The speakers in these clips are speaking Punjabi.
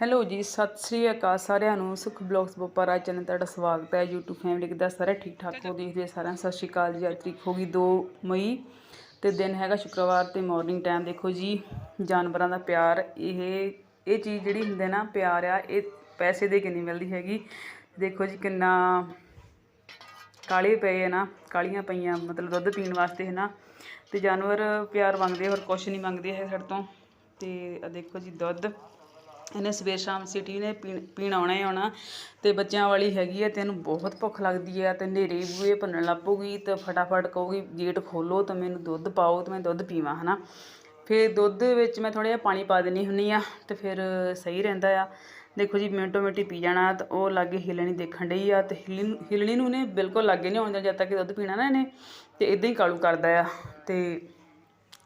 ਹੈਲੋ ਜੀ, ਸਤਿ ਸ੍ਰੀ ਅਕਾਲ ਸਾਰਿਆਂ ਨੂੰ। ਸੁਖ ਬਲੌਗਸ ਬੋਪਾਰਾ ਚੈਨਲ ਤੁਹਾਡਾ ਸਵਾਗਤ ਹੈ। YouTube ਫੈਮਿਲੀ ਕਿੱਦਾਂ ਸਾਰੇ ਠੀਕ ਠਾਕ ਹੋ? ਦੇਖਦੇ ਸਾਰਿਆਂ ਸਤਿ ਸ੍ਰੀ ਅਕਾਲ ਜੀ। ਅੱਜ ਤਰੀਕ ਹੋ ਗਈ 2 ਮਈ ਤੇ ਦਿਨ ਹੈਗਾ ਸ਼ੁੱਕਰਵਾਰ ਤੇ ਮਾਰਨਿੰਗ ਟਾਈਮ ਦੇਖੋ ਜੀ, ਜਾਨਵਰਾਂ ਦਾ ਪਿਆਰ, ਇਹ ਇਹ ਚੀਜ਼ ਜਿਹੜੀ ਹੁੰਦੇ ਨਾ, ਪਿਆਰ ਆ, ਇਹ ਪੈਸੇ ਦੇ ਕੇ ਨਹੀਂ ਮਿਲਦੀ ਹੈਗੀ। ਦੇਖੋ ਜੀ ਕਿੰਨਾ ਕਾਲੇ ਪਏ ਆ ਨਾ, ਕਾਲੀਆਂ ਪਈਆਂ, ਮਤਲਬ ਦੁੱਧ ਪੀਣ ਵਾਸਤੇ ਹੈ ਨਾ ਤੇ ਜਾਨਵਰ ਪਿਆਰ ਮੰਗਦੇ ਹੋਰ ਕੁਛ ਨਹੀਂ ਮੰਗਦੇ ਹੈ ਸਾਡੇ ਤੋਂ। ਤੇ ਦੇਖੋ ਜੀ ਦੁੱਧ। ਇਹਨੇ ਸਵੇਰ ਸ਼ਾਮ ਸਿਟੀ ਨੇ ਪੀਣ ਪੀਣ ਆਉਣਾ ਹੀ ਆਉਣਾ। ਤੇ ਬੱਚਿਆਂ ਵਾਲੀ ਹੈਗੀ ਹੈ ਤੇ ਇਹਨੂੰ ਬਹੁਤ ਭੁੱਖ ਲੱਗਦੀ ਹੈ ਤੇ ਹਨੇਰੇ ਬੂਏ ਭੰਨਣ ਲੱਗ ਪਊਗੀ ਤੇ ਫਟਾਫਟ ਕਹੂਗੀ, ਗੇਟ ਖੋਲੋ ਤੇ ਮੈਨੂੰ ਦੁੱਧ ਪਾਓ ਤੇ ਮੈਂ ਦੁੱਧ ਪੀਵਾਂ ਹਨਾ। ਫਿਰ ਦੁੱਧ ਵਿੱਚ ਮੈਂ ਥੋੜਾ ਜਿਹਾ ਪਾਣੀ ਪਾ ਦਿੰਨੀ ਹੁੰਨੀ ਆ ਤੇ ਫਿਰ ਸਹੀ ਰਹਿੰਦਾ ਆ। ਦੇਖੋ ਜੀ, ਮਿੰਟੋ ਮਿੰਟੀ ਪੀ ਜਾਣਾ ਤੇ ਉਹ ਲਾਗੇ ਹਿਲਣੀ ਦੇਖਣ ਡਈ ਆ ਤੇ ਹਿਲਣੀ ਹਿਲਣੀ ਨੂੰ ਨੇ ਬਿਲਕੁਲ ਲਾਗੇ ਨਹੀਂ ਆਉਣ ਜਦ ਤੱਕ ਦੁੱਧ ਪੀਣਾ ਨਾ ਇਹਨੇ ਤੇ ਇਦਾਂ ਹੀ ਕਾਲੂ ਕਰਦਾ ਆ। ਤੇ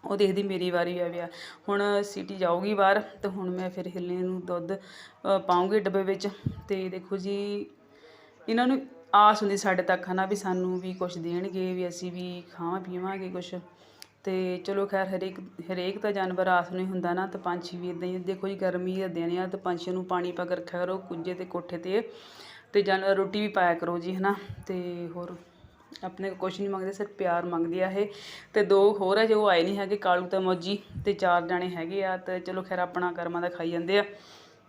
ਉਹ ਦੇਖਦੀ ਮੇਰੀ ਵਾਰੀ ਆ ਵਿਆ ਹੁਣ ਸਿਟੀ ਜਾਊਗੀ ਬਾਹਰ ਤੇ ਹੁਣ ਮੈਂ ਫਿਰ ਹਿਲਣੇ ਨੂੰ ਦੁੱਧ ਅ, ਪਾਊਂਗੀ ਡੱਬੇ ਵਿੱਚ ਤੇ ਦੇਖੋ ਜੀ ਇਹਨਾਂ ਨੂੰ ਆਸ ਹੁੰਦੀ ਸਾਡੇ ਤੱਕ ਹਨਾ ਵੀ ਸਾਨੂੰ ਵੀ ਕੁਝ ਦੇਣਗੇ ਵੀ ਅਸੀਂ ਵੀ ਖਾਵਾਂ ਪੀਵਾਂਗੇ ਕੁਝ ਤੇ ਚਲੋ ਖੈਰ ਹਰੇਕ ਹਰੇਕ ਤਾਂ ਜਾਨਵਰ ਆਸ ਨਹੀਂ ਹੁੰਦਾ ਨਾ ਤਾਂ ਪੰਛੀ ਵੀ ਇਦਾਂ ਹੀ ਦੇਖੋ ਜੀ ਗਰਮੀ ਦੇ ਦਿਨ ਆ ਤੇ ਪੰਛੀਆਂ ਨੂੰ ਪਾਣੀ ਪਾ ਕੇ ਰੱਖਿਆ ਕਰੋ ਕੁੰਜੇ ਤੇ ਕੋਠੇ ਤੇ ਤੇ ਜਾਨਵਰ ਰੋਟੀ ਵੀ ਪਾਇਆ ਕਰੋ ਜੀ ਹਨਾ। ਤੇ ਹੋਰ ਆਪਣੇ ਕੋਲ ਕੁਛ ਨਹੀਂ ਮੰਗਦੇ, ਸਿਰਫ ਪਿਆਰ ਮੰਗਦੇ ਆ ਇਹ। ਤੇ ਦੋ ਹੋਰ ਆ, ਜੋ ਆਏ ਨਹੀਂ ਹੈਗੇ, ਕਾਲੂ ਤੇ ਮੋਜੀ ਤੇ ਚਾਰ ਜਾਣੇ ਹੈਗੇ ਆ, ਤੇ ਚਲੋ ਖੈਰ ਆਪਣਾ ਕਰਮਾਂ ਦਾ ਖਾਈ ਜਾਂਦੇ ਆ।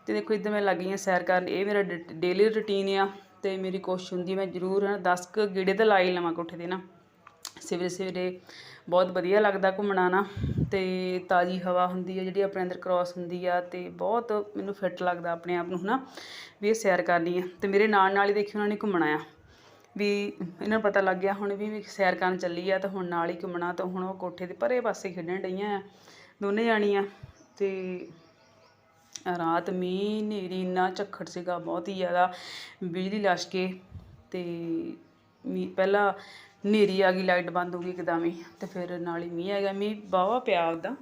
ਤੇ ਦੇਖੋ ਇੱਦਾਂ ਮੈਂ ਲੱਗ ਗਈ ਹਾਂ ਸੈਰ ਕਰਨ। ਇਹ ਮੇਰਾ ਡੇਲੀ ਰੁਟੀਨ ਆ, ਤੇ ਮੇਰੀ ਕੋਸ਼ਿਸ਼ ਹੁੰਦੀ ਮੈਂ ਜ਼ਰੂਰ ਨਾ 10 ਕੁ ਗੇੜੇ ਤਾਂ ਲਾ ਹੀ ਲਵਾਂ ਕੋਠੇ ਦੇ ਨਾ। ਸਵੇਰੇ ਸਵੇਰੇ ਬਹੁਤ ਵਧੀਆ ਲੱਗਦਾ ਘੁੰਮਣਾ ਨਾ, ਤੇ ਤਾਜ਼ੀ ਹਵਾ ਹੁੰਦੀ ਹੈ ਜਿਹੜੀ ਆਪਣੇ ਅੰਦਰ ਕ੍ਰਾਸ ਹੁੰਦੀ ਆ, ਤੇ ਬਹੁਤ ਮੈਨੂੰ ਫਿੱਟ ਲੱਗਦਾ ਆਪਣੇ ਆਪ ਨੂੰ ਹਨਾ, ਵੀ ਇਹ ਸੈਰ ਕਰਨੀ ਆ। ਤੇ ਮੇਰੇ ਨਾਲ ਨਾਲ ਹੀ ਦੇਖੀ ਉਹਨਾਂ ਨੇ ਘੁੰਮਣਾ ਆ। ਵੀ ਇਹਨਾਂ ਨੂੰ ਪਤਾ ਲੱਗ ਗਿਆ ਹੁਣ ਵੀ ਵੀ ਸੈਰ ਕਰਨ ਚੱਲੀ ਆ ਤਾਂ ਹੁਣ ਨਾਲ ਹੀ ਘੁੰਮਣਾ ਤਾਂ ਹੁਣ ਉਹ ਕੋਠੇ ਦੇ ਪਰੇ ਪਾਸੇ ਖੇਡਣ ਡਈਆਂ ਆ, ਦੋਨੇ ਜਾਣੀਆਂ ਤੇ ਰਾਤ ਮੀਂਹ ਹਨੇਰੀ ਇੰਨਾ ਝੱਖੜ ਸੀਗਾ, ਬਹੁਤ ਹੀ ਜ਼ਿਆਦਾ ਬਿਜਲੀ ਲਸ਼ ਕੇ ਤੇ ਮੀਂਹ ਪਹਿਲਾਂ ਹਨੇਰੀ ਆ ਗਈ, ਲਾਈਟ ਬੰਦ ਹੋ ਗਈ ਇੱਕਦਮ ਹੀ ਤੇ ਫਿਰ ਨਾਲ ਹੀ ਮੀਂਹ ਆ ਗਿਆ, ਮੀਂਹ ਵਾਹਵਾ ਪਿਆ ਉਹਦਾ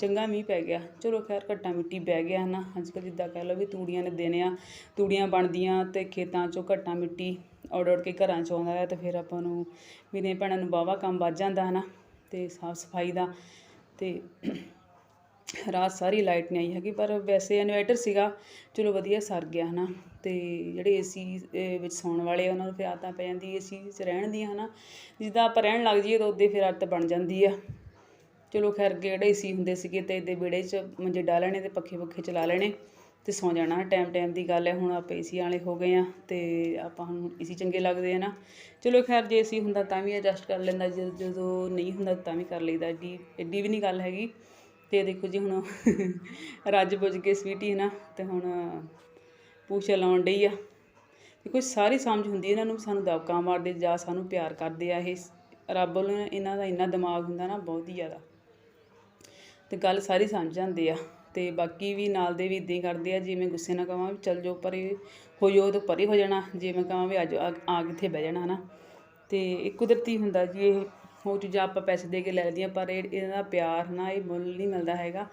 ਚੰਗਾ ਮੀਂਹ ਪੈ ਗਿਆ। ਚਲੋ ਖੈਰ ਘੱਟਾ ਮਿੱਟੀ ਬਹਿ ਗਿਆ ਹਨਾ, ਅੱਜ ਕੱਲ੍ਹ ਜਿੱਦਾਂ ਕਹਿ ਲਓ ਵੀ ਤੂੜੀਆਂ ਨੇ ਦੇਣੇ ਆ ਤੂੜੀਆਂ ਬਣਦੀਆਂ ਤੇ ਖੇਤਾਂ 'ਚੋਂ ਘੱਟਾ ਮਿੱਟੀ ਔੜ ਔੜ ਕੇ ਘਰਾਂ 'ਚ ਆਉਂਦਾ ਹੈ ਅਤੇ ਫਿਰ ਆਪਾਂ ਨੂੰ ਮੇਰੀਆਂ ਭੈਣਾਂ ਨੂੰ ਵਾਹਵਾ ਕੰਮ ਵੱਧ ਜਾਂਦਾ ਹੈ ਨਾ ਅਤੇ ਸਾਫ਼ ਸਫ਼ਾਈ ਦਾ ਅਤੇ ਰਾਤ ਸਾਰੀ ਲਾਈਟ ਨਹੀਂ ਆਈ ਹੈਗੀ, ਪਰ ਵੈਸੇ ਇਨਵਰਟਰ ਸੀਗਾ, ਚਲੋ ਵਧੀਆ ਸਰ ਗਿਆ ਹਨਾ ਤੇ ਜਿਹੜੇ ਏਸੀ ਵਿੱਚ ਸੌਣ ਵਾਲੇ ਆ, ਉਹਨਾਂ ਨੂੰ ਫਿਰ ਆਦਤਾਂ ਪੈ ਜਾਂਦੀ ਏਸੀ 'ਚ ਰਹਿਣ ਦੀਆਂ ਹਨਾ ਜਿੱਦਾਂ ਆਪਾਂ ਰਹਿਣ ਲੱਗ ਜਾਈਏ ਤਾਂ ਉਹਦੇ ਫਿਰ ਆਦਤ ਬਣ ਜਾਂਦੀ ਆ। ਚਲੋ ਖੈਰ ਕਿਹੜੇ ਏਸੀ ਹੁੰਦੇ ਸੀਗੇ ਤੇ ਇਹਦੇ ਵਿਹੜੇ 'ਚ ਮੰਜੇ ਡਾਹ ਲੈਣੇ ਤੇ ਪੱਖੇ ਪੱਖੇ ਚਲਾ ਲੈਣੇ। ਅਤੇ ਸੌਂ ਜਾਣਾ ਟਾਈਮ ਟਾਈਮ ਦੀ ਗੱਲ ਹੈ, ਹੁਣ ਆਪਾਂ ਏ ਸੀ ਵਾਲੇ ਹੋ ਗਏ ਹਾਂ ਅਤੇ ਆਪਾਂ ਹੁਣ ਸੀ ਚੰਗੇ ਲੱਗਦੇ ਹੈ ਨਾ। ਚਲੋ ਖੈਰ, ਜੇ ਏ ਸੀ ਹੁੰਦਾ ਤਾਂ ਵੀ ਐਡਜਸਟ ਕਰ ਲੈਂਦਾ ਜਦ- ਜਦੋਂ ਨਹੀਂ ਹੁੰਦਾ ਤਾਂ ਵੀ ਕਰ ਲਈਦਾ, ਐਡੀ ਐਡੀ ਵੀ ਨਹੀਂ ਗੱਲ ਹੈਗੀ। ਅਤੇ ਦੇਖੋ ਜੀ ਹੁਣ ਰੱਜ ਪੁੱਜ ਕੇ ਸਵੀਟੀ ਹੈ ਨਾ ਅਤੇ ਹੁਣ ਪੂਛ ਲਾਉਣ ਡਈ ਆ। ਦੇਖੋ ਸਾਰੀ ਸਮਝ ਹੁੰਦੀ ਇਹਨਾਂ ਨੂੰ ਸਾਨੂੰ ਦਬਕਾ ਮਾਰਦੇ ਜਾਂ ਸਾਨੂੰ ਪਿਆਰ ਕਰਦੇ ਆ ਇਹ। ਰੱਬ ਵੱਲੋਂ ਇਹਨਾਂ ਦਾ ਇੰਨਾ ਦਿਮਾਗ ਹੁੰਦਾ ਨਾ, ਬਹੁਤ ਹੀ ਜ਼ਿਆਦਾ। ਤੇ ਗੱਲ ਸਾਰੀ ਸਮਝ ਜਾਂਦੇ ਆ। ਤੇ ਬਾਕੀ ਵੀ ਨਾਲ ਦੇ ਵੀ ਇਦਾਂ ਹੀ ਕਰਦੇ ਆ, ਜਿਵੇਂ ਗੁੱਸੇ ਨਾਲ ਕਹਾਂ ਵੀ ਚੱਲ ਜਾਓ, ਪਰੇ ਹੋ ਜਾਓ ਤਾਂ ਪਰੇ ਹੋ ਜਾਣਾ, ਜੇ ਮੈਂ ਕਹਾਂ ਵੀ ਅੱਜ ਆ ਆ ਕਿੱਥੇ ਬਹਿ ਜਾਣਾ, ਹਨਾ? ਤੇ ਇਹ ਕੁਦਰਤੀ ਹੁੰਦਾ ਜੀ, ਇਹ ਉਹ ਚੀਜ਼ਾਂ ਆਪਾਂ ਪੈਸੇ ਦੇ ਕੇ ਲੈ ਲੈਂਦੀਆਂ ਪਰ ਇਹ, ਇਹਦਾ ਪਿਆਰ ਨਾ, ਇਹ ਮੁੱਲ ਨਹੀਂ ਮਿਲਦਾ ਹੈਗਾ।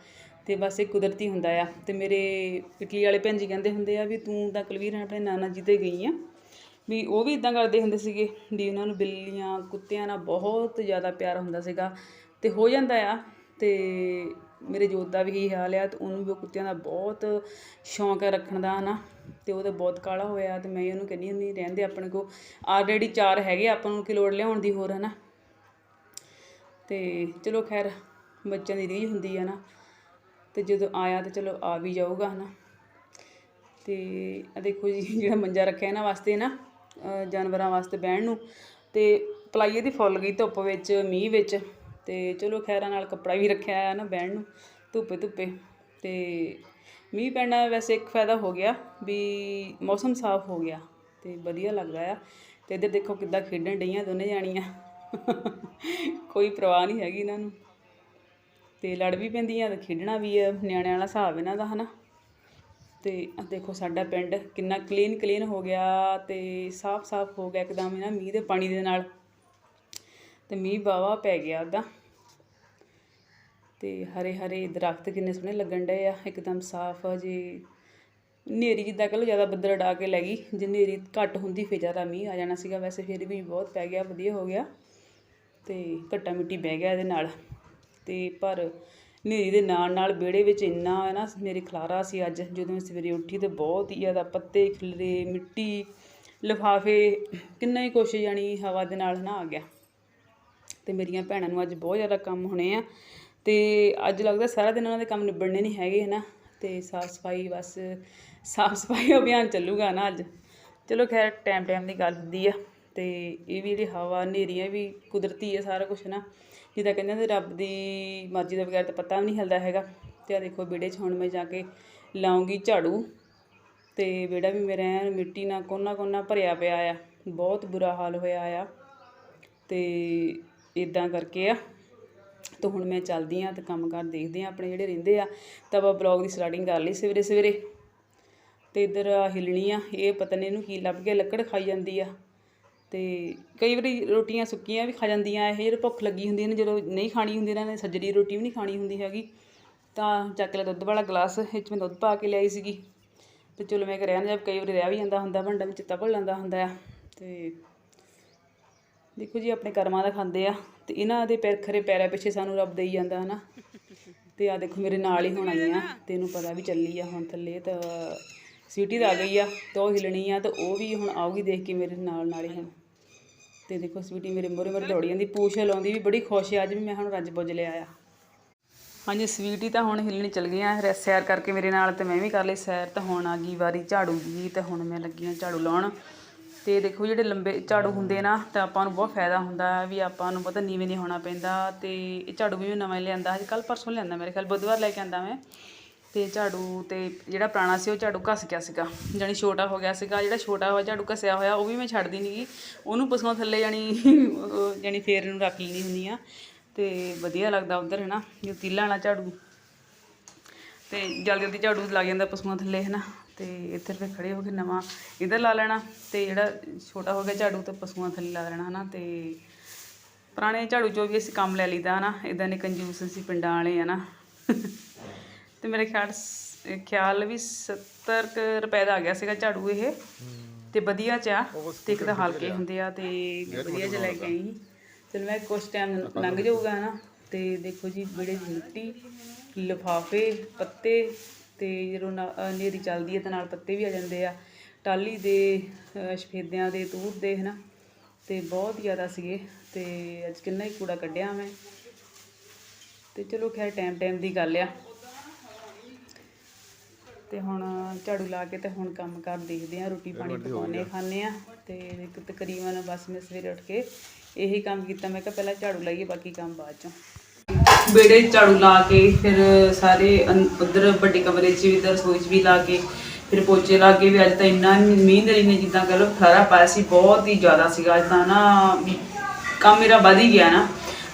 ਤੇ ਬਸ ਇਹ ਕੁਦਰਤੀ ਹੁੰਦਾ ਆ। ਤੇ ਮੇਰੇ ਇਟਲੀ ਵਾਲੇ ਭੈਣ ਜੀ ਕਹਿੰਦੇ ਹੁੰਦੇ ਆ ਵੀ ਤੂੰ ਤਾਂ ਕੁਲਵੀਰ ਆਪਣੇ ਨਾਨਾ ਜੀ ਤੇ ਗਈ ਆ। ਵੀ ਉਹ ਵੀ ਇਦਾਂ ਕਰਦੇ ਹੁੰਦੇ ਸੀਗੇ, ਵੀ ਉਹਨਾਂ ਨੂੰ ਬਿੱਲੀਆਂ, ਕੁੱਤਿਆਂ ਨਾਲ ਬਹੁਤ ਜ਼ਿਆਦਾ ਪਿਆਰ ਹੁੰਦਾ ਸੀਗਾ। ਤੇ ਹੋ ਜਾਂਦਾ ਆ, ਤੇ ਮੇਰੇ ਜੋਤ ਦਾ ਵੀ ਇਹੀ ਹਾਲ ਆ ਅਤੇ ਉਹਨੂੰ ਵੀ ਉਹ ਕੁੱਤਿਆਂ ਦਾ ਬਹੁਤ ਸ਼ੌਂਕ ਹੈ ਰੱਖਣ ਦਾ, ਹਨਾ? ਤੇ ਉਹ ਤਾਂ ਬਹੁਤ ਕਾਲਾ ਹੋਇਆ ਅਤੇ ਮੈਂ ਉਹਨੂੰ ਕਹਿੰਦੀ ਹੁੰਦੀ ਰਹਿੰਦੇ ਆਪਣੇ ਕੋਲ। ਆਲਰੇਡੀ ਚਾਰ ਹੈਗੇ ਆਪਾਂ ਨੂੰ ਕੀ ਲੋੜ ਲਿਆਉਣ ਦੀ ਹੋਰ ਹੈ ਨਾ ਅਤੇ ਚਲੋ ਖੈਰ, ਬੱਚਿਆਂ ਦੀ ਰੀਝ ਹੁੰਦੀ ਹੈ ਨਾ ਅਤੇ ਜਦੋਂ ਆਇਆ ਤਾਂ ਚਲੋ ਆ ਵੀ ਜਾਊਗਾ, ਹਨਾ? ਤੇ ਆ ਦੇਖੋ ਜੀ, ਜਿਹੜਾ ਮੰਜਾ ਰੱਖਿਆ ਇਹਨਾਂ ਵਾਸਤੇ ਨਾ ਜਾਨਵਰਾਂ ਵਾਸਤੇ ਬਹਿਣ ਨੂੰ। ਅਤੇ ਪਲਾਈਏ ਦੀ ਫੁੱਲ ਗਈ ਧੁੱਪ ਵਿੱਚ, ਮੀਂਹ ਵਿੱਚ। ਤੇ ਚਲੋ ਖੈਰਾਂ ਨਾਲ ਕੱਪੜਾ ਵੀ ਰੱਖਿਆ ਆ ਨਾ ਬਹਿਣ ਨੂੰ, ਧੁੱਪੇ ਧੁੱਪੇ। ਤੇ ਮੀਂਹ ਪੈਣਾ ਵੈਸੇ ਇੱਕ ਫਾਇਦਾ ਹੋ ਗਿਆ ਵੀ ਮੌਸਮ ਸਾਫ਼ ਹੋ ਗਿਆ ਤੇ ਵਧੀਆ ਲੱਗਦਾ ਆ। ਤੇ ਇੱਧਰ ਦੇਖੋ ਕਿੱਦਾਂ ਖੇਡਣ ਡਈਆਂ ਦੋਨੇ ਜਾਣੀਆਂ। ਕੋਈ ਪਰਵਾਹ ਨਹੀਂ ਹੈਗੀ ਇਹਨਾਂ ਨੂੰ। ਤੇ ਲੜ ਵੀ ਪੈਂਦੀਆਂ ਤੇ ਖੇਡਣਾ ਵੀ ਆ, ਨਿਆਣਿਆਂ ਵਾਲਾ ਹਿਸਾਬ ਇਹਨਾਂ ਦਾ ਹਨਾ। ਤੇ ਆਹ ਦੇਖੋ ਸਾਡਾ ਪਿੰਡ ਕਿੰਨਾ ਕਲੀਨ ਕਲੀਨ ਹੋ ਗਿਆ ਤੇ ਸਾਫ਼ ਸਾਫ਼ ਹੋ ਗਿਆ ਇੱਕਦਮ ਨਾ ਮੀਂਹ ਦੇ ਪਾਣੀ ਦੇ ਨਾਲ। ਤੇ ਮੀਂਹ ਵਾਹਵਾ ਪੈ ਗਿਆ ਉਹਦਾ ਤੇ ਹਰੇ ਹਰੇ ਦਰਖਤ ਕਿੰਨੇ ਸੋਹਣੇ ਲੱਗਣ ਡਏ ਆ, ਇੱਕਦਮ ਸਾਫ਼ ਜੀ ਹਨੇਰੀ ਜਿੱਦਾਂ ਕਹ ਲਓ ਜ਼ਿਆਦਾ ਬੱਦਲ ਉਡਾ ਕੇ ਲੈ ਗਈ, ਜੇ ਹਨੇਰੀ ਘੱਟ ਹੁੰਦੀ ਫਿਰ ਜ਼ਿਆਦਾ ਮੀਂਹ ਆ ਜਾਣਾ ਸੀਗਾ, ਵੈਸੇ ਫਿਰ ਵੀ ਬਹੁਤ ਪੈ ਗਿਆ, ਵਧੀਆ ਹੋ ਗਿਆ। ਤੇ ਘੱਟਾ ਮਿੱਟੀ ਬਹਿ ਗਿਆ ਇਹਦੇ ਨਾਲ। ਤੇ ਪਰ ਹਨੇਰੀ ਦੇ ਨਾਲ ਨਾਲ ਵਿਹੜੇ ਵਿੱਚ ਇੰਨਾ ਹੈ ਨਾ ਮੇਰੇ ਖਲਾਰਾ ਸੀ ਅੱਜ, ਜਦੋਂ ਮੈਂ ਸਵੇਰੇ ਉੱਠੀ ਤੇ ਬਹੁਤ ਹੀ ਜ਼ਿਆਦਾ ਪੱਤੇ ਖਿਲਰੇ, ਮਿੱਟੀ, ਲਿਫਾਫੇ, ਕਿੰਨਾ ਹੀ ਕੁਛ ਜਾਣੀ ਹਵਾ ਦੇ ਨਾਲ ਨਾ ਆ ਗਿਆ। ਤੇ ਮੇਰੀਆਂ ਭੈਣਾਂ ਨੂੰ ਅੱਜ ਬਹੁਤ ਜ਼ਿਆਦਾ ਕੰਮ ਹੋਣੇ ਆ। ਤੇ ਅੱਜ ਲੱਗਦਾ ਸਾਰਾ ਦਿਨ ਉਹਨਾਂ ਦੇ ਕੰਮ ਨਿਬੜਨੇ ਨਹੀਂ ਹੈਗੇ, ਹਨਾ। ਤੇ ਸਾਫ਼ ਸਫ਼ਾਈ ਬਸ, ਸਾਫ਼ ਸਫ਼ਾਈ ਅਭਿਆਨ ਚੱਲੂਗਾ ਨਾ ਅੱਜ। ਚਲੋ ਖੈਰ ਟਾਈਮ ਟਾਈਮ ਦੀ ਗੱਲ ਹੁੰਦੀ ਆ। ਤੇ ਇਹ ਵੀ ਜਿਹੜੀ ਹਵਾ ਹਨੇਰੀਆਂ ਵੀ ਕੁਦਰਤੀ ਆ ਸਾਰਾ ਕੁਝ ਨਾ ਜਿੱਦਾਂ ਕਹਿੰਦੇ ਹੁੰਦੇ, ਰੱਬ ਦੀ ਮਰਜ਼ੀ ਤੋਂ ਬਗੈਰ ਤਾਂ ਪਤਾ ਵੀ ਨਹੀਂ ਹਿਲਦਾ ਹੈਗਾ। ਤੇ ਆ ਦੇਖੋ, ਵਿਹੜੇ 'ਚ ਹੁਣ ਮੈਂ ਜਾ ਕੇ ਲਾਉਂਗੀ ਝਾੜੂ। ਤੇ ਵਿਹੜਾ ਵੀ ਮੇਰਾ ਐਨ ਮਿੱਟੀ ਨਾਲ ਕੋਨਾ ਕੋਨਾ ਭਰਿਆ ਪਿਆ ਆ। ਬਹੁਤ ਬੁਰਾ ਹਾਲ ਹੋਇਆ ਆ। ਤੇ ਇਦਾਂ ਕਰਕੇ ਆ। ਤਾਂ ਹੁਣ ਮੈਂ ਚੱਲਦੀ ਆ ਤੇ ਕੰਮ ਕਾਰ ਦੇਖਦੇ ਆ ਆਪਣੇ ਜਿਹੜੇ ਰਹਿੰਦੇ ਆ। ਤਾਂ ਆਪਾਂ ਬਲੌਗ ਦੀ ਸਟਾਰਟਿੰਗ ਕਰ ਲਈ ਸਵੇਰੇ ਸਵੇਰੇ। ਤੇ ਇਧਰ ਹਿਲਣੀ ਆ, ਇਹ ਪਤਾ ਨਹੀਂ ਇਹਨੂੰ ਕੀ ਲੱਭ ਗਿਆ, ਲੱਕੜ ਖਾਈ ਜਾਂਦੀ ਆ। ਤੇ ਕਈ ਵਾਰੀ ਰੋਟੀਆਂ ਸੁੱਕੀਆਂ ਵੀ ਖਾ ਜਾਂਦੀਆਂ, ਇਹ ਜਦੋਂ ਭੁੱਖ ਲੱਗੀ ਹੁੰਦੀ ਨੇ, ਜਦੋਂ ਨਹੀਂ ਖਾਣੀ ਹੁੰਦੀ ਇਹਨਾਂ ਨੇ ਸੱਜਰੀ ਰੋਟੀ ਵੀ ਨਹੀਂ ਖਾਣੀ ਹੁੰਦੀ ਹੈਗੀ। ਤਾਂ ਚੱਕ ਲਿਆ ਦੁੱਧ ਵਾਲਾ ਗਲਾਸ ਇਹ 'ਚ ਮੈਂ ਦੁੱਧ ਪਾ ਕੇ ਲਿਆਈ ਸੀਗੀ। ਤੇ ਚਲੋ ਮੈਂ ਰਹਿਣ ਜਦ ਕਈ ਵਾਰੀ ਰਹਿ ਵੀ ਜਾਂਦਾ ਹੁੰਦਾ, ਭਾਂਡਾ ਵਿੱਚ ਚਿੱਤਾ ਲੈਂਦਾ ਹੁੰਦਾ ਆ। ਤੇ ਦੇਖੋ ਜੀ, ਆਪਣੇ ਕਰਮਾਂ ਦਾ ਖਾਂਦੇ ਆ ਤੇ ਇਹਨਾਂ ਦੇ ਪੈਰ ਖਰੇ ਪੈਰਾਂ ਪਿੱਛੇ ਸਾਨੂੰ ਰੱਬ ਦੇਈ ਜਾਂਦਾ, ਹਨਾ? ਤੇ ਆ ਦੇਖੋ, ਮੇਰੇ ਨਾਲ ਹੀ ਹੁਣ ਆਈਆਂ ਤੇ ਇਹਨੂੰ ਪਤਾ ਵੀ ਚੱਲੀ ਆ ਹੁਣ ਥੱਲੇ ਤਾਂ ਸੀਟੀ ਤਾਂ ਆ ਗਈ ਆ, ਤੇ ਉਹ ਹਿਲਣੀ ਆ ਤੇ ਉਹ ਵੀ ਹੁਣ ਆਊਗੀ ਦੇਖ ਕੇ ਮੇਰੇ ਨਾਲ ਨਾਲ ਹੀ ਹੁਣ। ਤੇ ਦੇਖੋ ਸਵੀਟੀ ਮੇਰੇ ਮੋਰੇ ਮੋਰੇ ਦੌੜੀ ਜਾਂਦੀ, ਪੂਛ ਲਾਉਂਦੀ ਵੀ ਬੜੀ ਖੁਸ਼ ਆ, ਅੱਜ ਵੀ ਮੈਂ ਹੁਣ ਰੱਜ ਪੁੱਜ ਲਿਆ ਆ। ਹਾਂਜੀ ਸਵੀਟੀ ਤਾਂ ਹੁਣ ਹਿਲਣੀ ਚਲ ਗਈਆਂ ਸੈਰ ਕਰਕੇ ਮੇਰੇ ਨਾਲ ਤੇ ਮੈਂ ਵੀ ਕਰ ਲਈ, ਸੈਰ ਤਾਂ ਹੁਣ ਆ ਗਈ ਵਾਰੀ, ਝਾੜੂ ਦੀ ਤੇ ਹੁਣ ਮੈਂ ਲੱਗੀ ਹਾਂ ਝਾੜੂ ਲਾਉਣ। ਅਤੇ ਦੇਖੋ ਜਿਹੜੇ ਲੰਬੇ ਝਾੜੂ ਹੁੰਦੇ ਨਾ, ਤਾਂ ਆਪਾਂ ਨੂੰ ਬਹੁਤ ਫਾਇਦਾ ਹੁੰਦਾ ਵੀ ਆਪਾਂ ਨੂੰ ਪਤਾ ਨੀਵੇਂ ਨਹੀਂ ਹੋਣਾ ਪੈਂਦਾ ਅਤੇ ਇਹ ਝਾੜੂ ਵੀ ਮੈਂ ਨਵਾਂ ਹੀ ਲਿਆਂਦਾ, ਅੱਜ ਕੱਲ੍ਹ ਪਰਸੋਂ ਲਿਆਂਦਾ ਮੇਰੇ ਖਿਆਲ, ਬੁੱਧਵਾਰ ਲੈ ਕੇ ਆਂਦਾ ਮੈਂ। ਅਤੇ ਝਾੜੂ ਤੇ ਜਿਹੜਾ ਪੁਰਾਣਾ ਸੀ ਉਹ ਝਾੜੂ ਘਸ ਗਿਆ ਸੀਗਾ, ਜਾਣੀ ਛੋਟਾ ਹੋ ਗਿਆ ਸੀਗਾ, ਜਿਹੜਾ ਛੋਟਾ ਹੋਇਆ, ਝਾੜੂ ਘਸਿਆ ਹੋਇਆ, ਉਹ ਵੀ ਮੈਂ ਛੱਡਦੀ ਨਹੀਂਗੀ ਉਹਨੂੰ ਪਸ਼ੂਆਂ ਥੱਲੇ ਜਾਣੀ, ਉਹ ਜਾਣੀ ਫੇਰ ਨੂੰ ਰੱਖ ਲੈਣੀ ਹੁੰਦੀ ਆ। ਤੇ ਵਧੀਆ ਲੱਗਦਾ ਉਧਰ ਹੈ ਨਾ ਜੋ ਤੀਲਾਂ ਵਾਲਾ ਝਾੜੂ। ਤੇ ਜਲਦੀ ਜਲਦੀ ਝਾੜੂ ਲੱਗ ਜਾਂਦਾ ਪਸ਼ੂਆਂ ਥੱਲੇ ਹੈ ਨਾ ਤੇ ਇੱਧਰ ਫਿਰ ਖੜੇ ਹੋ ਕੇ ਨਵਾਂ ਇੱਧਰ ਲਾ ਲੈਣਾ ਤੇ ਜਿਹੜਾ ਛੋਟਾ ਹੋ ਗਿਆ ਝਾੜੂ ਤੇ ਪਸ਼ੂਆਂ ਥੱਲੇ ਲਾ ਲੈਣਾ ਹਨਾ ਤੇ ਪੁਰਾਣੇ ਝਾੜੂ ਚੋਂ ਵੀ ਅਸੀਂ ਕੰਮ ਲੈ ਲਈਦਾ ਹਨਾ ਇਦਾਂ ਨੇ ਕੰਜੂਸ ਅਸੀਂ ਪਿੰਡਾਂ ਵਾਲੇ ਆ ਨਾ। ਤੇ ਮੇਰੇ ਖਿਆਲ ਸ- ਖਿਆਲ ਵੀ 70 ਕੁ ਰੁਪਏ ਦਾ ਆ ਗਿਆ ਸੀਗਾ ਝਾੜੂ ਇਹ। ਤੇ ਵਧੀਆ ਚ ਆ ਤੇ ਇੱਕ ਤਾਂ ਹਲਕੇ ਹੁੰਦੇ ਆ ਤੇ ਵਧੀਆ ਜਿਹਾ ਲੈ ਕੇ ਆਈ। ਸੀ। ਚਲ ਮੈਂ ਕੁਛ ਟਾਈਮ ਲੰਘ ਜਾਊਗਾ ਨਾ ਤੇ ਦੇਖੋ ਜੀ ਬੜੇ ਮਿੱਟੀ ਲਿਫਾਫੇ ਪੱਤੇ ਤੇ ਜਦੋਂ ਨਾ- ਹਨੇਰੀ ਚੱਲਦੀ ਹੈ ਤੇ ਨਾਲ ਪੱਤੇ ਵੀ ਆ ਜਾਂਦੇ ਆ। ਟਾਲੀ ਦੇ ਸਫੇਦਿਆਂ ਦੇ ਤੂਰ ਦੇ ਹਨਾ? ਤੇ ਬਹੁਤ ਜ਼ਿਆਦਾ ਸੀਗੇ ਤੇ ਅੱਜ ਕਿੰਨਾ ਹੀ ਕੂੜਾ ਕੱਢਿਆ ਮੈਂ। ਤੇ ਚਲੋ ਖੈਰ ਟਾਈਮ ਟਾਈਮ ਦੀ ਗੱਲ ਆ। ਤੇ ਹੁਣ ਝਾੜੂ ਲਾ ਕੇ ਤੇ ਹੁਣ ਕੰਮ ਕਰ ਦੇਖਦੇ ਆ ਰੋਟੀ ਪਾਣੀ ਪਕਾਉਣੇ ਖਾਣੇ ਆ। ਤੇ ਇੱਕ ਤਕਰੀਬਨ ਬਸ ਮੈਂ ਸਵੇਰੇ ਉੱਠ ਕੇ ਇਹੀ ਕੰਮ ਕੀਤਾ। ਮੈਂ ਕਿਹਾ ਪਹਿਲਾਂ ਝਾੜੂ ਲਾਈਏ ਬਾਕੀ ਕੰਮ ਬਾਅਦ ਚੋਂ। ਬੇੜੇ 'ਚ ਝਾੜੂ ਲਾ ਕੇ, ਫਿਰ ਸਾਰੇ ਅੰ, ਉੱਧਰ ਵੱਡੇ ਕਮਰੇ 'ਚ ਵੀ ਇੱਧਰ ਰਸੋਈ 'ਚ ਵੀ ਲਾ ਕੇ, ਫਿਰ ਪੋਚੇ ਲਾ ਕੇ ਵੀ ਅੱਜ ਤਾਂ ਇੰਨਾ ਮੀਂਹ ਦਰੀ ਨੇ ਜਿੱਦਾਂ ਕਹ ਲਓ ਖਲਾਰਾ ਪਾਇਆ ਸੀ, ਬਹੁਤ ਹੀ ਜ਼ਿਆਦਾ ਸੀਗਾ। ਅੱਜ ਤਾਂ ਨਾ ਵੀ ਕੰਮ ਮੇਰਾ ਵੱਧ ਹੀ ਗਿਆ ਨਾ।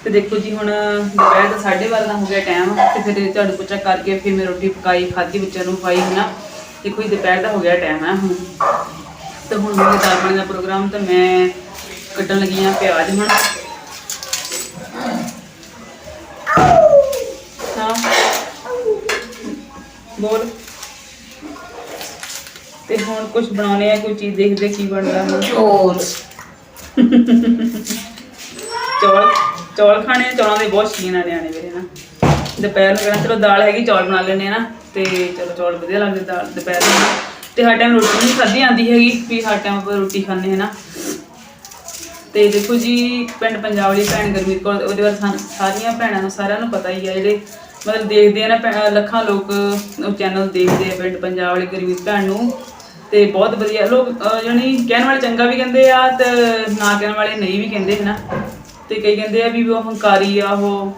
ਤੇ ਦੇਖੋ ਜੀ ਹੁਣ ਦੁਪਹਿਰ ਦਾ 12:30 ਦਾ ਹੋ ਗਿਆ ਟਾਈਮ, ਤੇ ਫਿਰ ਝਾੜੂ ਪੋਚਾ ਕਰਕੇ ਫਿਰ ਮੈਂ ਰੋਟੀ ਪਕਾਈ, ਖਾਧੀ, ਬੱਚਿਆਂ ਨੂੰ ਖਵਾਈ ਹੈ ਨਾ ਦੇਖੋ ਜੀ ਦੁਪਹਿਰ ਦਾ ਹੋ ਗਿਆ ਟਾਈਮ ਹੈ ਹੁਣ। ਤੇ ਹੁਣ ਮੇਰੇ ਦਾਲ ਪਾਣੀ ਦਾ ਪ੍ਰੋਗਰਾਮ, ਤਾਂ ਮੈਂ ਕੱਟਣ ਲੱਗੀ ਆ ਪਿਆਜ਼ ਹੁਣ। ਹਾਂ। ਬੋਲ। ਤੇ ਹੁਣ ਕੁਝ ਬਣਾਉਣੇ ਆ ਕੋਈ ਚੀਜ਼ ਦੇਖਦੇ ਕੀ ਬਣਦਾ ਹੁਣ। ਚੋਲ। ਚੌਲ ਚੌਲ ਖਾਣੇ ਆ, ਚੌਲਾਂ ਦੇ ਬਹੁਤ ਸ਼ੌਕੀਨ ਆ ਨਿਆਣੇ ਮੇਰੇ ਨਾ। ਦੁਪਹਿਰ ਨੂੰ ਕਹਿੰਦਾ ਚਲੋ ਦਾਲ ਹੈਗੀ ਚੌਲ ਬਣਾ ਲੈਣੇ ਆ ਨਾ। ਤੇ ਚਲੋ ਚੌਲ ਵਧੀਆ ਲੱਗਦੇ ਦਾਲ ਦੁਪਹਿਰ ਨੂੰ। ਤੇ ਹਰ ਟਾਈਮ ਰੋਟੀ ਨਹੀਂ ਖਾਧੀ ਜਾਂਦੀ ਹੈਗੀ ਵੀ ਹਰ ਟਾਈਮ ਆਪਾਂ ਰੋਟੀ ਖਾਂਦੇ ਹੈ ਨਾ। ਤੇ ਦੇਖੋ ਜੀ ਪਿੰਡ ਪੰਜਾਬ ਵਾਲੀ ਭੈਣ ਗੁਰਮੀਤ ਕੌਰ ਉਹਦੇ ਬਾਰੇ ਸਾਨੂੰ ਸਾਰੀਆਂ ਭੈਣਾਂ ਨੂੰ ਸਾਰਿਆਂ ਨੂੰ ਪਤਾ ਹੀ ਆ ਜਿਹੜੇ ਮਤਲਬ ਦੇਖਦੇ ਆ ਨਾ ਭੈ- ਲੱਖਾਂ ਲੋਕ ਉਹ ਚੈਨਲ ਦੇਖਦੇ ਆ ਪਿੰਡ ਪੰਜਾਬ ਵਾਲੀ ਗੁਰਮੀਤ ਭੈਣ ਨੂੰ ਤੇ ਬਹੁਤ ਵਧੀਆ। ਲੋਕ ਅਹ, ਜਾਣੀ ਕਹਿਣ ਵਾਲੇ ਚੰਗਾ ਵੀ ਕਹਿੰਦੇ ਆ ਤੇ ਨਾ ਕਹਿਣ ਵਾਲੇ ਨਹੀਂ ਵੀ ਕਹਿੰਦੇ ਹਨਾ? ਤੇ ਕਈ ਕਹਿੰਦੇ ਆ ਵੀ ਉਹ ਹੰਕਾਰੀ ਆ ਉਹ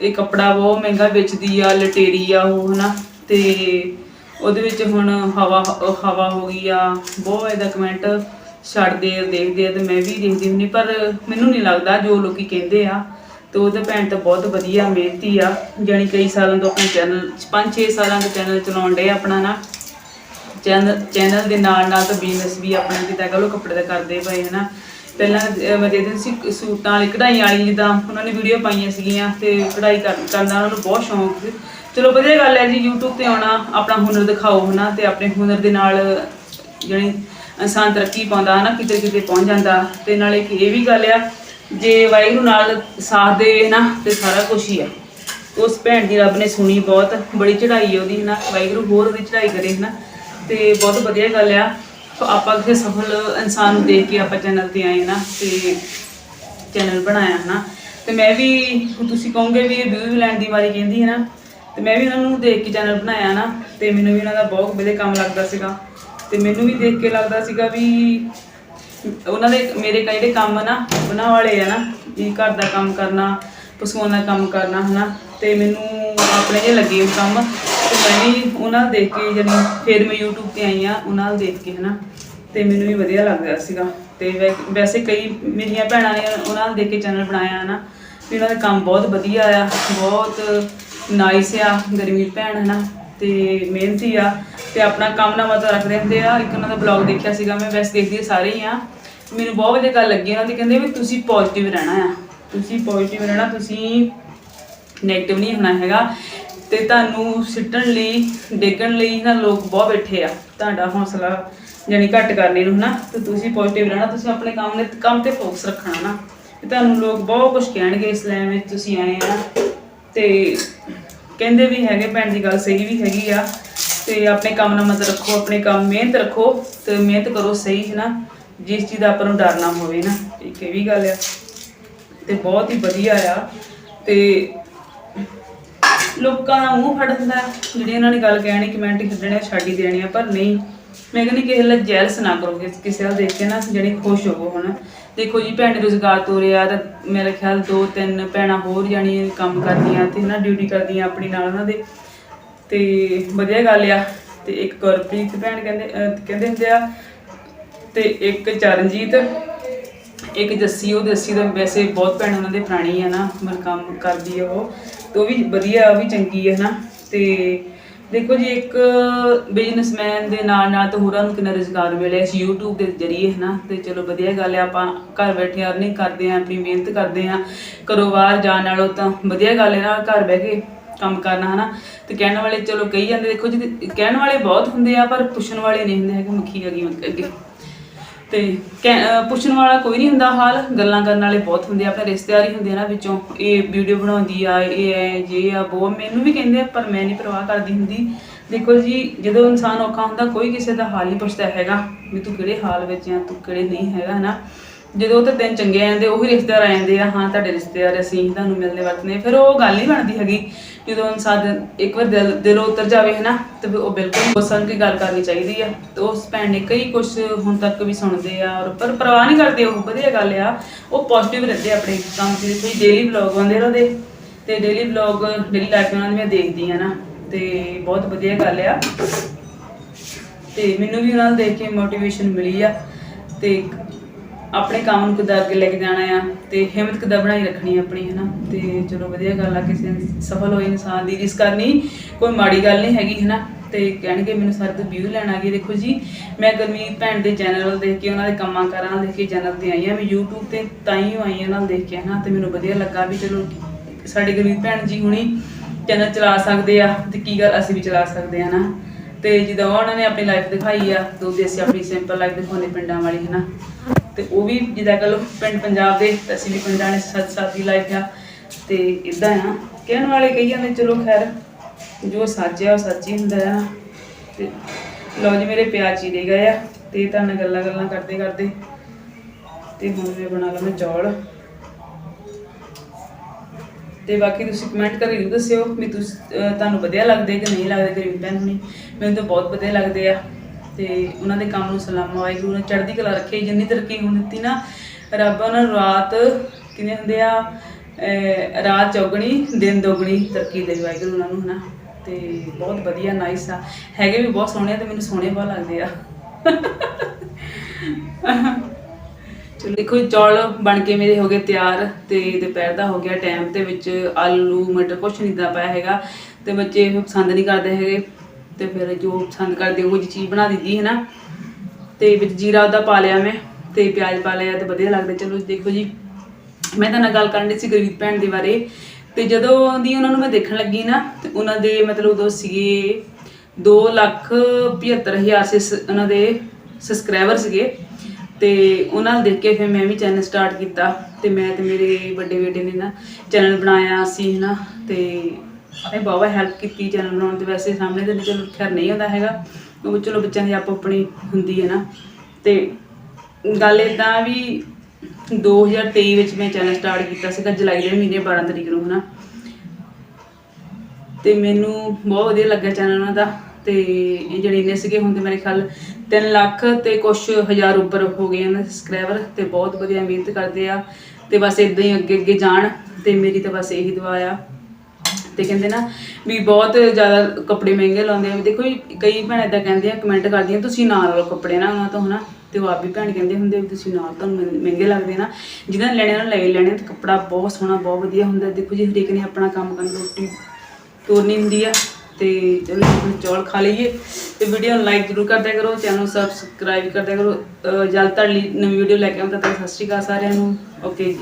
ਇਹ ਕੱਪੜਾ ਬਹੁਤ ਮਹਿੰਗਾ ਵੇਚਦੀ ਆ ਲਟੇਰੀ ਆ ਉਹ ਹਨਾ? ਤੇ ਉਹਦੇ ਵਿੱਚ ਹੁਣ ਹਵਾ ਹਵਾ ਹੋ ਗਈ ਆ ਬਹੁਤ ਇਹਦਾ ਕਮੈਂਟ ਛੱਡਦੇ ਆ, ਦੇਖਦੇ ਆ ਤੇ ਮੈਂ ਵੀ ਦੇਖਦੀ ਹੁੰਦੀ ਪਰ ਮੈਨੂੰ ਨਹੀਂ ਲੱਗਦਾ ਜੋ ਲੋਕੀ ਕਹਿੰਦੇ ਆ ਤੇ ਉਹਦੇ ਭੈਣ ਤਾਂ ਬਹੁਤ ਵਧੀਆ ਮਿਹਨਤੀ ਆ, ਜਾਣੀ ਕਈ ਸਾਲਾਂ ਤੋਂ ਆਪਣਾ ਚੈਨਲ 5-6 ਸਾਲਾਂ ਤੋਂ ਚੈਨਲ ਚਲਾਉਣ ਡੇ ਆਪਣਾ ਨਾ। ਚੈਨਲ ਚੈਨਲ ਦੇ ਨਾਲ ਨਾਲ ਤਾਂ ਬਿਜ਼ਨਸ ਵੀ ਆਪਣਾ ਜਿੱਦਾਂ ਕਹ ਲੋ ਕੱਪੜੇ ਦਾ ਕਰਦੇ ਪਏ ਹਨਾ ਪਹਿਲਾਂ, ਅਹ ਮੈਂ ਦੇਖਦੀ ਸੀ ਸੂਟਾਂ ਵਾਲੀ, ਕਢਾਈ ਵਾਲੀ ਜਿੱਦਾਂ ਉਹਨਾਂ ਨੇ ਵੀਡੀਓ ਪਾਈਆਂ ਸੀਗੀਆਂ ਤੇ ਕਢਾਈ ਕਰਨ ਦਾ ਉਹਨਾਂ ਨੂੰ ਬਹੁਤ ਸ਼ੌਂਕ ਸੀ। ਚਲੋ ਵਧੀਆ ਗੱਲ ਹੈ ਜੀ, YouTube ਤੇ ਆਉਣਾ, ਆਪਣਾ ਹੁਨਰ ਦਿਖਾਓ ਹਨਾ ਤੇ ਆਪਣੇ ਹੁਨਰ ਦੇ ਨਾਲ ਜਿਹੜੀ ਇਨਸਾਨ ਤਰੱਕੀ ਪਾਉਂਦਾ, ਹਨਾ, ਕਿਤੇ ਕਿਤੇ ਪਹੁੰਚ ਜਾਂਦਾ। ਤੇ ਨਾਲੇ ਇੱਕ ਇਹ ਵੀ ਗੱਲ ਆ, ਜੇ ਵਾਹਿਗੁਰੂ ਨਾਲ ਸਾਥ ਦੇਵੇ ਨਾ ਤੇ ਸਾਰਾ ਕੁਝ ਹੀ ਆ। ਉਸ ਭੈਣ ਦੀ ਰੱਬ ਨੇ ਸੁਣੀ ਬਹੁਤ, ਬੜੀ ਚੜ੍ਹਾਈ ਹੈ ਉਹਦੀ, ਹਨਾ, ਵਾਹਿਗੁਰੂ ਹੋਰ ਉਹਦੀ ਚੜ੍ਹਾਈ ਕਰੇ, ਹਨਾ। ਤੇ ਬਹੁਤ ਵਧੀਆ ਗੱਲ ਆ, ਆਪਾਂ ਕਿਸੇ ਸਫਲ ਇਨਸਾਨ ਨੂੰ ਦੇਖ ਕੇ ਆਪਾਂ ਚੈਨਲ ਤੇ ਆਏ ਨਾ ਤੇ ਚੈਨਲ ਬਣਾਇਆ, ਹਨਾ। ਤੇ ਮੈਂ ਵੀ, ਤੁਸੀਂ ਕਹੋਗੇ ਵੀ ਇਹ ਵਿਊ ਲੈਣ ਦੀ ਵਾਰੀ ਕਹਿੰਦੀ ਹੈ ਨਾ ਤੇ ਮੈਂ ਵੀ ਉਹਨਾਂ ਨੂੰ ਦੇਖ ਕੇ ਚੈਨਲ ਬਣਾਇਆ ਨਾ ਤੇ ਮੈਨੂੰ ਵੀ ਉਹਨਾਂ ਦਾ ਬਹੁਤ ਵਧੀਆ ਕੰਮ ਲੱਗਦਾ ਸੀਗਾ। ਤੇ ਮੈਨੂੰ ਵੀ ਦੇਖ ਕੇ ਲੱਗਦਾ ਸੀਗਾ ਵੀ ਉਹਨਾਂ ਦੇ, ਮੇਰੇ ਕਈ ਜਿਹੜੇ ਕੰਮ ਨਾ, ਉਹਨਾਂ ਵਾਲੇ ਆ ਨਾ, ਵੀ ਘਰ ਦਾ ਕੰਮ ਕਰਨਾ, ਪਸ਼ੂਆਂ ਦਾ ਕੰਮ ਕਰਨਾ, ਹਨਾ। ਤੇ ਮੈਨੂੰ ਆਪਣੇ ਜੇ ਲੱਗੇ ਉਹ ਕੰਮ, ਤੇ ਮੈਂ ਵੀ ਉਹਨਾਂ ਨੂੰ ਦੇਖ ਕੇ ਜਾਨੀ ਫਿਰ ਮੈਂ YouTube ਤੇ ਆਈ ਆ, ਉਹਨਾਂ ਨੂੰ ਦੇਖ ਕੇ, ਹਨਾ। ਤੇ ਮੈਨੂੰ ਵੀ ਵਧੀਆ ਲੱਗ ਰਿਹਾ ਸੀਗਾ। ਤੇ ਵੈ- ਵੈਸੇ ਕਈ ਮੇਰੀਆਂ ਭੈਣਾਂ ਨੇ ਉਹਨਾਂ ਨੂੰ ਦੇਖ ਕੇ ਚੈਨਲ ਬਣਾਇਆ ਨਾ ਵੀ ਉਹਨਾਂ ਦਾ ਕੰਮ ਬਹੁਤ ਵਧੀਆ ਆ, ਬਹੁਤ ਨਾਈਸ ਆ ਗਰਮੀਤ ਭੈਣ ਹੈ ਨਾ ਤੇ ਮਿਹਨਤੀ ਆ ਤੇ ਆਪਣਾ ਕੰਮ ਨਾ ਮਤਾ ਰੱਖਦੇ ਹੁੰਦੇ ਆ। ਇੱਕ ਉਹਨਾਂ ਦਾ ਬਲੌਗ ਦੇਖਿਆ ਸੀਗਾ, ਮੈਂ ਵੈਸੇ ਦੇਖਦੀ ਸਾਰੇ ਹੀ ਆ। ਮੈਨੂੰ ਬਹੁਤ ਵਧੀਆ ਗੱਲ ਲੱਗੀ ਉਹਨਾਂ ਦੀ ਕਹਿੰਦੇ ਵੀ ਤੁਸੀਂ ਪੋਜ਼ਿਟਿਵ ਰਹਿਣਾ ਆ। ਤੁਸੀਂ ਪੋਜ਼ਿਟਿਵ ਰਹਿਣਾ, ਤੁਸੀਂ ਨੈਗੇਟਿਵ ਨਹੀਂ ਹੋਣਾ ਹੈਗਾ। ਤੇ ਤੁਹਾਨੂੰ ਸਿੱਟਣ ਲਈ, ਡੇਗਣ ਲਈ ਨਾ ਲੋਕ ਬਹੁਤ ਬੈਠੇ ਆ। ਤੁਹਾਡਾ ਹੌਸਲਾ ਜਾਨੀ ਘੱਟ ਕਰਨੇ ਨੂੰ ਹਨਾ। ਤੇ ਤੁਸੀਂ ਪੋਜ਼ਿਟਿਵ ਰਹਿਣਾ, ਤੁਸੀਂ ਆਪਣੇ ਕੰਮ ਦੇ ਕੰਮ ਤੇ ਫੋਕਸ ਰੱਖਣਾ ਨਾ। ਤੇ ਤੁਹਾਨੂੰ ਲੋਕ ਬਹੁਤ ਕੁਝ ਕਹਿਣਗੇ ਇਸ ਲਾਈਨ ਵਿੱਚ ਤੁਸੀਂ ਆਏ ਆ। ਤੇ ਕਹਿੰਦੇ ਵੀ ਹੈਗੇ, ਭੈਣ ਦੀ ਗੱਲ ਸਹੀ ਵੀ ਹੈਗੀ ਆ। ਤੇ ਆਪਣੇ ਕੰਮ ਨਾਲ ਮਤ ਰੱਖੋ, ਆਪਣੇ ਕੰਮ ਮਿਹਨਤ ਰੱਖੋ ਤੇ ਮਿਹਨਤ ਕਰੋ ਸਹੀ, ਹੈ ਨਾ? ਜਿਸ ਚੀਜ਼ ਦਾ ਆਪਾਂ ਨੂੰ ਡਰ ਨਾ ਹੋਵੇ, ਨਾ? ਇੱਕ ਇਹ ਵੀ ਗੱਲ ਆ। ਤੇ ਬਹੁਤ ਹੀ ਵਧੀਆ ਆ। ਤੇ ਲੋਕਾਂ ਦਾ ਮੂੰਹ ਫੜ ਦਿੰਦਾ। ਜਿਹੜੀ ਇਹਨਾਂ ਨੇ ਗੱਲ ਕਹਿਣੀ ਕਮੈਂਟ ਛੱਡਣੇ ਉਹ ਛੱਡ ਹੀ ਦੇਣੇ ਆ, ਪਰ ਨਹੀਂ। ਮੈਂ ਕਹਿੰਦੀ ਕਿਸੇ ਲਈ ਜੈਲਸ ਨਾ ਕਰੋ, ਕਿਸੇ ਵੱਲ ਦੇਖ ਕੇ ਨਾ ਜਿਹੜੇ ਖੁਸ਼ ਹੋਵੋ ਹਨਾ ਦੇਖੋ ਜੀ, ਭੈਣ ਨੇ ਰੁਜ਼ਗਾਰ ਰਿਹਾ ਤਾਂ ਮੇਰੇ ਖਿਆਲ ਦੋ ਤਿੰਨ ਭੈਣਾਂ ਹੋਰ ਜਾਣੀ ਕੰਮ ਕਰਦੀਆਂ ਤੇ ਨਾ ਡਿਊਟੀ ਕਰਦੀਆਂ ਆਪਣੀ ਨਾਲ ਉਹਨਾਂ ਦੇ। ਤੇ ਵਧੀਆ ਗੱਲ ਆ, ਤੇ ਇੱਕ ਗੁਰਪ੍ਰੀਤ ਭੈਣ ਕਹਿੰਦੇ, ਅਹ ਕਹਿੰਦੇ ਹੁੰਦੇ ਆ, ਤੇ ਇੱਕ ਚਰਨਜੀਤ, ਇੱਕ ਜੱਸੀ, ਉਹ ਜੱਸੀ ਦਾ ਵੈਸੇ ਬਹੁਤ ਭੈਣ ਉਹਨਾਂ ਦੇ ਪੁਰਾਣੀ ਆ ਨਾ, ਮਤਲਬ ਕੰਮ ਕਰਦੀ ਆ ਉਹ। ਤੇ ਉਹ ਵੀ ਵਧੀਆ, ਉਹ ਵੀ ਚੰਗੀ ਹੈ ਨਾ, ਤੇ ਦੇਖੋ ਜੀ, ਇੱਕ ਬਿਜ਼ਨਸਮੈਨ ਦੇ ਨਾਲ ਨਾਲ ਤਾਂ ਹੋਰਾਂ ਨੂੰ ਕਿੰਨਾ ਰੁਜ਼ਗਾਰ ਮਿਲਿਆ। ਇਸ YouTube ਦੇ ਜ਼ਰੀਏ ਹੈ ਨਾ ਤੇ ਚਲੋ ਵਧੀਆ ਗੱਲ ਹੈ ਆਪਾਂ ਘਰ ਬੈਠੇ ਅਰਨਿੰਗ ਕਰਦੇ ਆਂ ਆਪਣੀ ਮਿਹਨਤ ਕਰਦੇ ਆਂ ਘਰੋਂ ਬਾਹਰ ਜਾਣ ਨਾਲੋਂ ਤਾਂ ਵਧੀਆ ਗੱਲ ਹੈ ਨਾ, ਘਰ ਬਹਿ ਕੇ ਕੰਮ ਕਰਨਾ, ਹਨਾ? ਤੇ ਕਹਿਣ ਵਾਲੇ ਚਲੋ ਕਹੀ ਜਾਂਦੇ, ਦੇਖੋ ਜੀ, ਕਹਿਣ ਵਾਲੇ ਬਹੁਤ ਹੁੰਦੇ ਆ, ਪਰ ਪੁੱਛਣ ਵਾਲੇ ਨਹੀਂ ਹੁੰਦੇ ਹੈਗੇ, ਮੱਖੀ ਅੱਗੇ ਅੱਗੇ। ਤੇ ਕਹਿ- ਪੁੱਛਣ ਵਾਲਾ ਕੋਈ ਨਹੀਂ ਹੁੰਦਾ ਹਾਲ, ਗੱਲਾਂ ਕਰਨ ਵਾਲੇ ਬਹੁਤ ਹੁੰਦੇ ਆ, ਆਪਣੇ ਰਿਸ਼ਤੇਦਾਰ ਹੀ ਹੁੰਦੇ ਆ ਨਾ ਵਿੱਚੋਂ। ਇਹ ਵੀਡੀਓ ਬਣਾਉਂਦੀ ਆ, ਇਹ ਹੈ ਜੇ ਆ ਉਹ ਮੈਨੂੰ ਵੀ ਕਹਿੰਦੇ ਆ, ਪਰ ਮੈਂ ਨਹੀਂ ਪਰਵਾਹ ਕਰਦੀ ਹੁੰਦੀ। ਦੇਖੋ ਜੀ, ਜਦੋਂ ਇਨਸਾਨ ਔਖਾ ਹੁੰਦਾ, ਕੋਈ ਕਿਸੇ ਦਾ ਹਾਲ ਨਹੀਂ ਪੁੱਛਦਾ ਹੈਗਾ, ਵੀ ਤੂੰ ਕਿਹੜੇ ਹਾਲ ਵਿੱਚ ਆ, ਤੂੰ ਕਿਹੜੇ ਨਹੀਂ ਹੈਗਾ ਨਾ ਜਦੋਂ ਉਹ ਤਾਂ ਦਿਨ ਚੰਗੇ ਆ ਜਾਂਦੇ ਉਹੀ ਰਿਸ਼ਤੇਦਾਰ ਆ ਜਾਂਦੇ ਆ, ਹਾਂ, ਤੁਹਾਡੇ ਰਿਸ਼ਤੇਦਾਰ ਅਸੀਂ, ਤੁਹਾਨੂੰ ਮਿਲਦੇ ਵਰਤਨੇ ਫਿਰ ਉਹ ਗੱਲ ਨਹੀਂ ਬਣਦੀ ਹੈਗੀ। ਜਦੋਂ ਇਨਸਾਨ ਇੱਕ ਵਾਰ ਦਿਲ ਦਿਲੋਂ ਉਤਰ ਜਾਵੇ ਹੈ ਤੇ ਉਹ ਬਿਲਕੁਲ ਗੁੱਸਣ ਕੇ ਗੱਲ ਕਰਨੀ ਚਾਹੀਦੀ ਆ। ਤੇ ਉਸ ਭੈਣ ਨੇ ਕਈ ਕੁਝ ਹੁਣ ਤੱਕ ਵੀ ਸੁਣਦੇ ਆ, ਔਰ ਪਰ ਪਰਵਾਹ ਨਹੀਂ ਕਰਦੇ ਉਹ, ਵਧੀਆ ਗੱਲ ਆ। ਉਹ ਪੋਜ਼ਿਟਿਵ ਰਹਿੰਦੇ ਆਪਣੇ ਕੰਮ ਦੇ ਵਿੱਚ ਡੇਲੀ ਵਲੌਗ ਆਉਂਦੇ ਉਹਨਾਂ ਤੇ ਡੇਲੀ ਵਲੌਗ ਡੇਲੀ ਲਾਈਫ ਉਹਨਾਂ ਦੀ ਮੈਂ ਦੇਖਦੀ ਆ ਨਾ। ਤੇ ਬਹੁਤ ਵਧੀਆ ਗੱਲ ਆ। ਤੇ ਮੈਨੂੰ ਵੀ ਉਹਨਾਂ ਨੂੰ ਦੇਖ ਕੇ ਮੋਟੀਵੇਸ਼ਨ ਮਿਲੀ ਆ। ਤੇ ਆਪਣੇ ਕੰਮ ਨੂੰ ਕਿੱਦਾਂ ਅੱਗੇ ਲੈ ਕੇ ਜਾਣਾ ਆ ਤੇ ਹਿੰਮਤ ਕਿੱਦਾਂ ਬਣਾਈ ਰੱਖਣੀ ਆ ਆਪਣੀ, ਹਨਾ? ਤੇ ਚਲੋ ਵਧੀਆ ਗੱਲ ਆ, ਕਿਸੇ ਸਫਲ ਹੋਏ ਇਨਸਾਨ ਦੀ ਰੀਸ ਕਰਨੀ ਕੋਈ ਮਾੜੀ ਗੱਲ ਨਹੀਂ ਹੈਗੀ, ਹਨਾ? ਤੇ ਕਹਿਣਗੇ ਮੈਨੂੰ ਸਾਰੇ ਤੋਂ ਵਿਊ ਲੈਣ ਆ ਗਏ ਦੇਖੋ ਜੀ, ਮੈਂ ਗਰਮੀਤ ਭੈਣ ਦੇ ਚੈਨਲ ਵੱਲ ਦੇਖ ਕੇ ਉਹਨਾਂ ਦੇ ਕੰਮਾਂ ਕਾਰਾਂ ਦੇਖ ਕੇ ਚੈਨਲ ਤੇ ਆਈ ਆ, ਮੈਂ YouTube ਤੇ ਤਾਂ ਹੀ ਆਈ ਉਹਨਾਂ ਨਾਲ ਦੇਖ ਕੇ, ਹਨਾ? ਤੇ ਮੈਨੂੰ ਵਧੀਆ ਲੱਗਾ ਵੀ ਚਲੋ ਸਾਡੇ ਗਰਮੀਤ ਭੈਣ ਜੀ ਹੁਣੀ ਚੈਨਲ ਚਲਾ ਸਕਦੇ ਆ, ਤੇ ਕੀ ਗੱਲ ਅਸੀਂ ਵੀ ਚਲਾ ਸਕਦੇ ਆ ਨਾ ਤੇ ਜਦੋਂ ਉਹਨਾਂ ਨੇ ਆਪਣੀ ਲਾਈਫ ਦਿਖਾਈ ਆ ਦੋ ਅਸੀਂ ਆਪਣੀ ਸਿੰਪਲ ਲਾਈਫ ਦਿਖਾਉਂਦੇ ਪਿੰਡਾਂ ਵਾਲੀ ਹੈ ਨਾ ਤੇ ਉਹ ਵੀ ਜਿੱਦਾਂ ਕਹ ਲਓ ਪਿੰਡ ਪੰਜਾਬ ਦੇ ਤੇ ਅਸੀਂ ਵੀ ਪਿੰਡਾਂ ਨੇ ਸੱਤ ਸਾਥੀ ਲਾਈਫ ਆ ਤੇ ਇਦਾਂ ਆ। ਕਹਿਣ ਵਾਲੇ ਕਹੀ ਜਾਂਦੇ ਚਲੋ ਖੈਰ, ਜੋ ਸੱਚ ਆ ਉਹ ਸੱਚ ਹੀ ਹੁੰਦਾ ਆ। ਤੇ ਲਓ ਜੀ ਮੇਰੇ ਪਿਆਜ਼ ਚੀਰੇ ਗਏ ਆ ਤੇ ਤਾਂ ਗੱਲਾਂ ਗੱਲਾਂ ਕਰਦੇ ਕਰਦੇ ਤੇ ਹੁਣ ਮੈਂ ਬਣਾ ਲਵਾਂ ਚੌਲ। ਤੇ ਬਾਕੀ ਤੁਸੀਂ ਕਮੈਂਟ ਕਰਕੇ ਜ਼ਰੂਰ ਦੱਸਿਓ ਵੀ ਤੁਹਾਨੂੰ ਵਧੀਆ ਲੱਗਦੇ ਕਿ ਨਹੀਂ ਲੱਗਦੇ ਗਰੀਬ ਭੈਣ ਹੁਣੀ। ਮੈਨੂੰ ਤਾਂ ਬਹੁਤ ਵਧੀਆ ਲੱਗਦੇ ਆ। ਤੇ ਉਹਨਾਂ ਦੇ ਕੰਮ ਨੂੰ ਸਲਾਮ ਵਾਹਿਗੁਰੂ ਨੇ ਚੜ੍ਹਦੀ ਕਲਾ ਰੱਖੇ ਜਿੰਨੀ ਤਰੱਕੀ ਹੁਣ ਦਿੱਤੀ ਨਾ ਰੱਬ ਉਹਨਾਂ ਨੂੰ ਰਾਤ ਕਿਵੇਂ ਹੁੰਦੇ ਆ ਰਾਤ ਚੌਗਣੀ ਦਿਨ ਦੋਗਣੀ ਤਰੱਕੀ ਦੇ ਵਾਹਿਗੁਰੂ ਉਹਨਾਂ ਨੂੰ ਹਨਾ? ਤੇ ਬਹੁਤ ਵਧੀਆ ਨਾਈਸ ਆ। ਹੈਗੇ ਵੀ ਬਹੁਤ ਸੋਹਣੇ ਆ ਤੇ ਮੈਨੂੰ ਸੋਹਣੇ ਬਹੁਤ ਲੱਗਦੇ ਆ। ਚਲੋ ਦੇਖੋ ਜੀ, ਚੌਲ ਬਣ ਕੇ ਮੇਰੇ ਹੋ ਗਏ ਤਿਆਰ ਤੇ ਦੁਪਹਿਰ ਦਾ ਹੋ ਗਿਆ ਟਾਈਮ ਤੇ ਵਿੱਚ ਆਲੂ ਮਟਰ ਕੁਛ ਨਹੀਂ ਦਾ ਪਾਇਆ ਹੈਗਾ ਤੇ ਬੱਚੇ ਪਸੰਦ ਨਹੀਂ ਕਰਦੇ ਹੈਗੇ। ਤੇ ਫਿਰ ਜੋ ਪਸੰਦ ਕਰਦੇ ਉਹ ਜੀ ਚੀਜ਼ ਬਣਾ ਦਿੱਤੀ ਹੈ ਨਾ। ਤੇ ਵਿੱਚ ਜੀਰਾ ਉਹਦਾ ਪਾ ਲਿਆ ਮੈਂ ਤੇ ਪਿਆਜ਼ ਪਾ ਲਿਆ ਤੇ ਵਧੀਆ ਲੱਗਦਾ। ਚਲੋ ਦੇਖੋ ਜੀ, ਮੈਂ ਤਾਂ ਨਾਲ ਗੱਲ ਕਰਨ ਦੀ ਸੀ ਗਰੀਬ ਭੈਣ ਦੇ ਬਾਰੇ। ਤੇ ਜਦੋਂ ਦੀ ਉਹਨਾਂ ਨੂੰ ਮੈਂ ਦੇਖਣ ਲੱਗੀ ਨਾ, ਤੇ ਉਹਨਾਂ ਦੇ ਮਤਲਬ ਉਦੋਂ ਸੀਗੇ 2 ਲੱਖ 75 ਹਜ਼ਾਰ ਸੇ ਉਹਨਾਂ ਦੇ ਸਬਸਕ੍ਰਾਈਬਰ ਸੀਗੇ। ਤੇ ਉਹਨਾਂ ਨੂੰ ਦੇਖ ਕੇ ਫਿਰ ਮੈਂ ਵੀ ਚੈਨਲ ਸਟਾਰਟ ਕੀਤਾ। ਤੇ ਮੈਂ ਤੇ ਮੇਰੇ ਵੱਡੇ ਬੇਟੇ ਨੇ ਨਾ ਚੈਨਲ ਬਣਾਇਆ ਸੀ ਹਨਾ ਤੇ ਇਹ ਬਾਵਾ ਹੈਲਪ ਕੀਤੀ ਚੈਨਲ ਬਣਾਉਣ ਤੇ ਵੈਸੇ ਸਾਹਮਣੇ ਤੇ ਚਲੋ ਖੈਰ ਨਹੀਂ ਹੁੰਦਾ ਹੈਗਾ ਉਹ ਚਲੋ ਬੱਚਿਆਂ ਦੀ ਆਪੋ ਆਪਣੀ ਹੁੰਦੀ ਹੈ ਨਾ। ਤੇ ਗੱਲ ਇਦਾਂ ਵੀ 2023 ਵਿੱਚ ਮੈਂ ਚੈਨਲ ਸਟਾਰਟ ਕੀਤਾ ਸੀਗਾ ਜੁਲਾਈ ਦੇ ਮਹੀਨੇ 12 ਤਰੀਕ ਨੂੰ, ਹਨਾ। ਤੇ ਮੈਨੂੰ ਬਹੁਤ ਵਧੀਆ ਲੱਗਿਆ ਚੈਨਲ ਉਹਨਾਂ ਦਾ, ਤੇ ਇਹ ਜਿਹੜੇ ਇੰਨੇ ਸੀਗੇ ਹੁਣ ਤੇ ਮੇਰੇ ਖਿਆਲ 3 ਲੱਖ ਤੇ ਕੁਛ ਹਜ਼ਾਰ ਉੱਪਰ ਹੋ ਗਏ ਇਹਨਾਂ ਸਬਸਕ੍ਰਾਈਬਰ ਤੇ ਬਹੁਤ ਵਧੀਆ ਮਿਹਨਤ ਕਰਦੇ ਆ, ਤੇ ਬਸ ਇਦਾਂ ਹੀ ਅੱਗੇ ਅੱਗੇ ਜਾਣ, ਤੇ ਮੇਰੀ ਤਾਂ ਬਸ ਇਹੀ ਦੁਆ ਆ। ਤੇ ਕਹਿੰਦੇ ਨਾ ਵੀ ਬਹੁਤ ਜ਼ਿਆਦਾ ਕੱਪੜੇ ਮਹਿੰਗੇ ਲਾਉਂਦੇ ਆ। ਦੇਖੋ ਜੀ, ਕਈ ਭੈਣਾਂ ਇਦਾਂ ਕਹਿੰਦੇ ਆ ਕਮੈਂਟ ਕਰਦੀਆਂ ਤੁਸੀਂ ਨਾ ਲਓ ਕੱਪੜੇ ਨਾ ਉਹਨਾਂ ਤੋਂ ਹਨਾ ਤੇ ਉਹ ਆਪ ਵੀ ਭੈਣ ਕਹਿੰਦੇ ਹੁੰਦੇ ਵੀ ਤੁਸੀਂ ਨਾਲ ਤੁਹਾਨੂੰ ਮਹਿੰ- ਮਹਿੰਗੇ ਲੱਗਦੇ ਨਾ। ਜਿਹਨਾਂ ਨੇ ਲੈਣੇ ਉਹਨਾਂ ਨੇ ਲੈ ਹੀ ਲੈਣੇ ਤੇ ਕੱਪੜਾ ਬਹੁਤ ਸੋਹਣਾ ਬਹੁਤ ਵਧੀਆ ਹੁੰਦਾ। ਦੇਖੋ ਜੀ ਹਰੇਕ ਨੇ ਆਪਣਾ ਕੰਮ ਕਰਨ ਰੋਟੀ ਤੋਰਨੀ ਹੁੰਦੀ ਆ। ਤੇ ਚਲੋ ਹੁਣ ਚੌਲ ਖਾ ਲਈਏ। ਤੇ ਵੀਡੀਓ ਨੂੰ ਲਾਈਕ ਜ਼ਰੂਰ ਕਰਦਿਆ ਕਰੋ ਚੈਨਲ ਨੂੰ ਸਬਸਕ੍ਰਾਈਬ ਕਰਦਿਆ ਕਰੋ। ਅਹ ਜਲਦ ਤੁਹਾਡੇ ਲਈ ਨਵੀਂ ਵੀਡੀਓ ਲੈ ਕੇ ਆਉਂਦਾ ਤਾਂ ਸਤਿ ਸ਼੍ਰੀ ਅਕਾਲ ਸਾਰਿਆਂ ਨੂੰ। ਓਕੇ ਜੀ।